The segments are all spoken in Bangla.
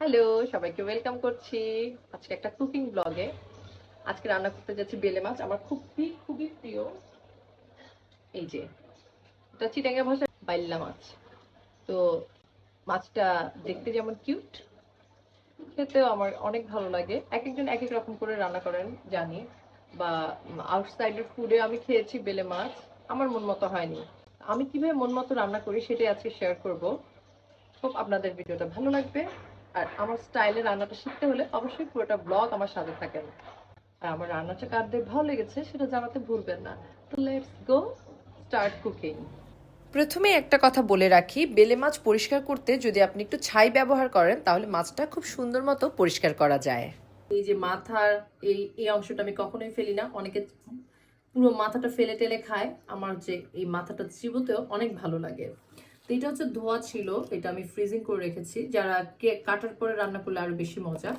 হ্যালো, সবাইকে ওয়েলকাম করছি আজকে একটা কুকিং ব্লগে আজকে রান্না করতে যাচ্ছি বেলে মাছ, আমার খুবই খুবই প্রিয়। এই যে, এটা চিটাঙ্গা ভাষায় বাইল্লা মাছ। তো মাছটা দেখতে যেমন কিউট খেতেও আমার অনেক ভালো লাগে। এক একজন এক এক রকম করে রান্না করেন, জানি। বা আউটসাইডের ফুডে আমি খেয়েছি বেলে মাছ, আমার মন মতো হয়নি। আমি কীভাবে মন মতো রান্না করি সেটাই আজকে শেয়ার করব। খুব আপনাদের ভিডিওটা ভালো লাগবে। আর আমার স্টাইলে রান্নাটা শিখতে হলে অবশ্যই পুরোটা ব্লগ আমার সাথে থাকেন। আর আমার রান্নাটা কারদের ভালো লেগেছে সেটা জানাতে ভুলবেন না। তো লেটস গো স্টার্ট কুকিং প্রথমে একটা কথা বলে রাখি বেলে মাছ পরিষ্কার করতে যদি আপনি একটু ছাই ব্যবহার করেন তাহলে মাছটা খুব সুন্দর মতো পরিষ্কার করা যায়। এই যে মাথার এই এই অংশটা আমি কখনোই ফেলি না। অনেকে পুরো মাথাটা ফেলে টেলে খায়। আমার যে এই মাথাটা চিবোতেও অনেক ভালো লাগে। তো এটা হচ্ছে ধোয়া ছিল, এটা আমি ফ্রিজিং করে রেখেছি। যারা কাটার পরে রান্না করলে আরও বেশি মজা।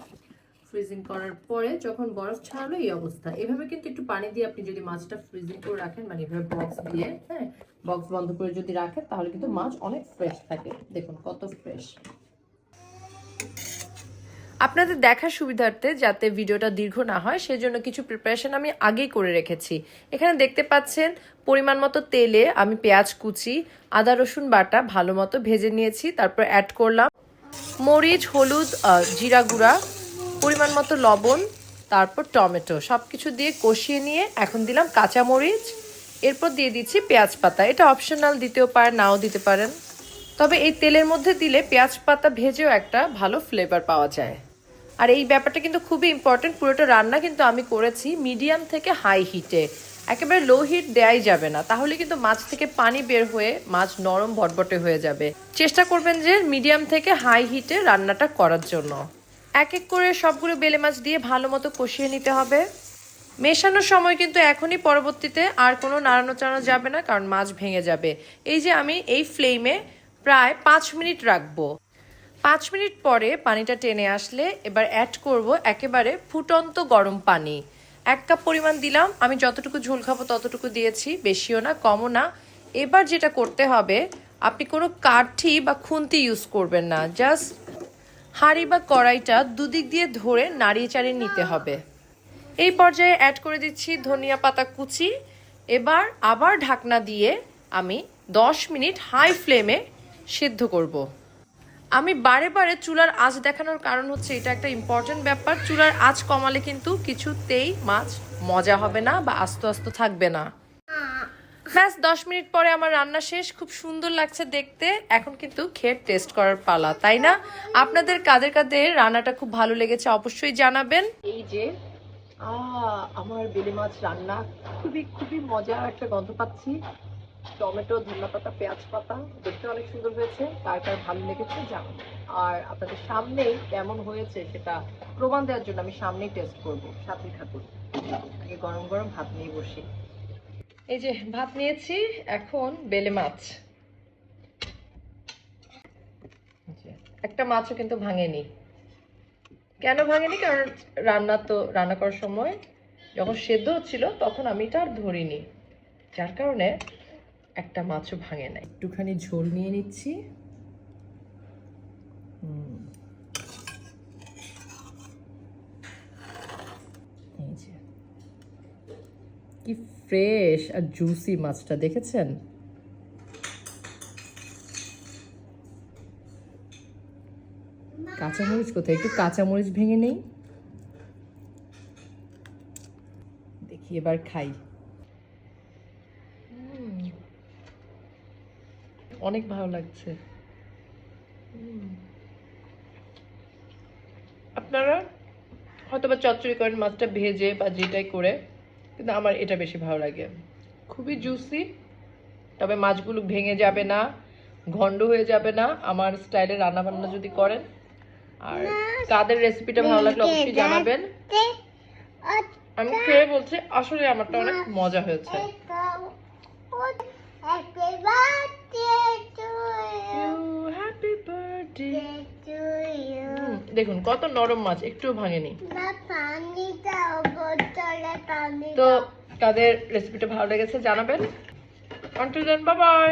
ফ্রিজিং করার পরে যখন বরফ ছাড়ালো এই অবস্থা। এভাবে কিন্তু একটু পানি দিয়ে আপনি যদি মাছটা ফ্রিজিং করে রাখেন মানে এভাবে বক্স দিয়ে হ্যাঁ বক্স বন্ধ করে যদি রাখেন, তাহলে কিন্তু মাছ অনেক ফ্রেশ থাকে। দেখুন কত ফ্রেশ আপনাদের দেখার সুবিধার্থে যাতে ভিডিওটা দীর্ঘ না হয়, সেজন্য কিছু প্রিপারেশন আমি আগেই করে রেখেছি। এখানে দেখতে পাচ্ছেন, পরিমাণ মতো তেলে আমি পেঁয়াজ কুচি, আদা রসুন বাটা ভালো মতো ভেজে নিয়েছি, তারপর অ্যাড করলাম মরিচ, হলুদ জিরা গুঁড়া, পরিমাণ মতো লবণ, তারপর টমেটো। সব কিছু দিয়ে কষিয়ে নিয়ে এখন দিলাম কাঁচা মরিচ এরপর দিয়ে দিচ্ছি পেঁয়াজ পাতা। এটা অপশনাল দিতেও পারেন, নাও দিতে পারেন। তবে এই তেলের মধ্যে দিলে পেঁয়াজ পাতা ভেজেও একটা ভালো ফ্লেভার পাওয়া যায়। আর এই ব্যাপারটা কিন্তু খুবই ইম্পর্টেন্ট পুরোটা রান্না কিন্তু আমি করেছি মিডিয়াম থেকে হাই হিটে একেবারে লো হিট দেয়াই যাবে না, তাহলে কিন্তু মাছ থেকে পানি বের হয়ে মাছ নরম ভটভটে হয়ে যাবে। চেষ্টা করবেন যে মিডিয়াম থেকে হাই হিটে রান্নাটা করার জন্য। এক এক করে সবগুলো বেলে মাছ দিয়ে ভালো মতো কষিয়ে নিতে হবে। মেশানোর সময় কিন্তু এখনই পরবর্তীতে আর কোনো নাড়ানো চাড়ানো যাবে না, কারণ মাছ ভেঙে যাবে। এই যে আমি এই ফ্লেমে প্রায় পাঁচ মিনিট রাখব। পাঁচ মিনিট পরে পানিটা টেনে আসলে এবার অ্যাড করব একেবারে ফুটন্ত গরম পানি। এক কাপ পরিমাণ দিলাম, আমি যতটুকু ঝোল খাব ততটুকু দিয়েছি, বেশিও না, কমও না। এবার যেটা করতে হবে, আপনি কোনো কাঠি বা খুন্তি ইউজ করবেন না জাস্ট হাঁড়ি বা কড়াইটা দুদিক দিয়ে ধরে নাড়িয়ে চাড়িয়ে নিতে হবে। এই পর্যায়ে অ্যাড করে দিচ্ছি ধনিয়া পাতা কুচি। এবার আবার ঢাকনা দিয়ে আমি দশ মিনিট হাই ফ্লেমে সিদ্ধ করব। আমি বারে বারে চুলার আঁচ দেখানোর কারণ হচ্ছে এটা একটা ইম্পর্টেন্ট ব্যাপার। চুলার আঁচ কমালে কিন্তু কিছুতেই মাছ মজা হবে না বা আস্ত আস্ত থাকবে না। ব্যাস, দশ মিনিট পরে আমার রান্না শেষ। খুব সুন্দর লাগছে দেখতে। এখন কিন্তু খেয়ে টেস্ট করার পালা, তাই না? আপনাদের কাদের কাদের রান্নাটা খুব ভালো লেগেছে অবশ্যই জানাবেন। এই যে আমার বেলে মাছ রান্না, খুবই খুবই মজার একটা গন্ধ পাচ্ছি। টমেটো ধনিয়া পাতা পেঁয়াজ পাতা দেখতে অনেক সুন্দর হয়েছে, কার কার ভালো লেগেছে জানান আর আপনাদের সামনেই কেমন হয়েছে সেটা প্রমাণ দেওয়ার জন্য আমি সামনেই টেস্ট করব, সাথে থাকুন। আগে গরম গরম ভাত নিয়ে বসি। এই যে ভাত নিয়েছি, এখন বেলে মাছ। একটা মাছও কিন্তু ভাঙেনি। কেন ভাঙেনি? কারণ রান্না তো, রান্না করার সময় যখন সেদ্ধ হচ্ছিল তখন আমি এটা আর ধরিনি। যার কারণে একটা মাছও ভাঙে নাই। একটুখানি ঝোল নিয়ে নিচ্ছি। কি ফ্রেশ আর জুসি মাছটা, দেখেছেন? কাঁচামরিচ কোথায়? একটু কাঁচামরিচ ভেঙে নেই। দেখি, এবার খাই। অনেক ভালো লাগছে। আপনারা হয়তো বা চচ্চড়ি করেন মাছটা ভেজে বা যেটাই করে কিন্তু আমার এটা বেশি ভালো লাগে। খুবই জুসি তবে মাছগুলো ভেঙে যাবে না ঘন্ড হয়ে যাবে না আমার স্টাইলে রান্না বান্না যদি করেন। আর কাদের রেসিপিটা ভালো লাগলে অবশ্যই জানাবেন। আমি খেয়ে বলছি আসলে আমারটা অনেক মজা হয়েছে। দেখুন কত নরম মাছ একটুও ভাঙেনি। তো তাদের রেসিপিটা ভালো লেগেছে জানাবেন। আন্টিল দেন বাই বাই